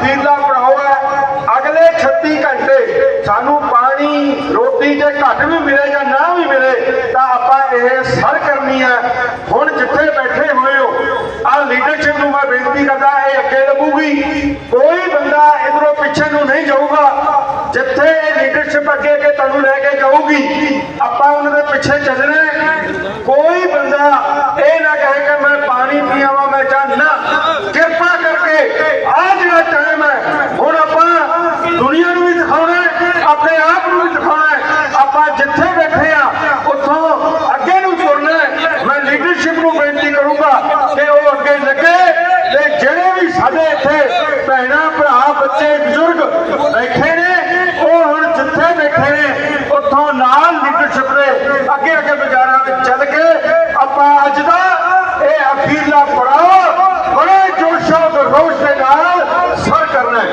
ਅਖੀਰਲਾ ਪੜਾਅ ਹੈ ਅਗਲੇ 36 ਘੰਟੇ ਸਾਨੂੰ ਪਾਣੀ, ਰੋਟੀ ਜੇ ਘੱਟ ਵੀ ਮਿਲੇ ਜਾਂ ਨਾ ਵੀ ਮਿਲੇ, ਤਾਂ ਆਪਾਂ ਇਹ ਸਰ ਕਰਨੀ ਹੈ। ਹੁਣ ਜਿੱਥੇ ਬੈਠੇ ਹੋਏ ਹੋ ਆ ਲੀਡਰਸ਼ਿਪ ਨੂੰ ਮੈਂ ਬੇਨਤੀ ਕਰਦਾ, ਇਹ ਅੱਗੇ ਲੱਗੂਗੀ। ਕੋਈ ਬੰਦਾ ਇਧਰੋਂ ਪਿੱਛੇ ਨੂੰ ਨਹੀਂ ਜਾਊਗਾ। ਜਿੱਥੇ ਇਹ ਲੀਡਰਸ਼ਿਪ ਅੱਗੇ ਅੱਗੇ ਤੁਹਾਨੂੰ ਲੈ ਕੇ ਜਾਊਗੀ, ਆਪਾਂ ਉਹਨਾਂ ਦੇ ਪਿੱਛੇ ਚੱਲਣਾ ਹੈ। ਕੋਈ ਭੈਣਾ, ਭਰਾ, ਬੱਚੇ, ਬਜ਼ੁਰਗ ਬੈਠੇ ਨੇ, ਉਹ ਹੁਣ ਜਿੱਥੇ ਬੈਠੇ ਨੇ, ਉੱਥੋਂ ਨਾਲ ਲੀਡਰਸ਼ਿਪ ਦੇ ਅੱਗੇ ਅੱਗੇ ਬਾਜ਼ਾਰਾਂ ਵਿੱਚ ਚੱਲ ਕੇ ਆਪਾਂ ਅੱਜ ਦਾ ਇਹ ਅਖੀਰਲਾ ਪੜਾਅ ਬੜੇ ਜੋਸ਼ੋ ਤੇ ਰੋਸ਼ ਦੇ ਨਾਲ ਸਰ ਕਰਨਾ ਹੈ।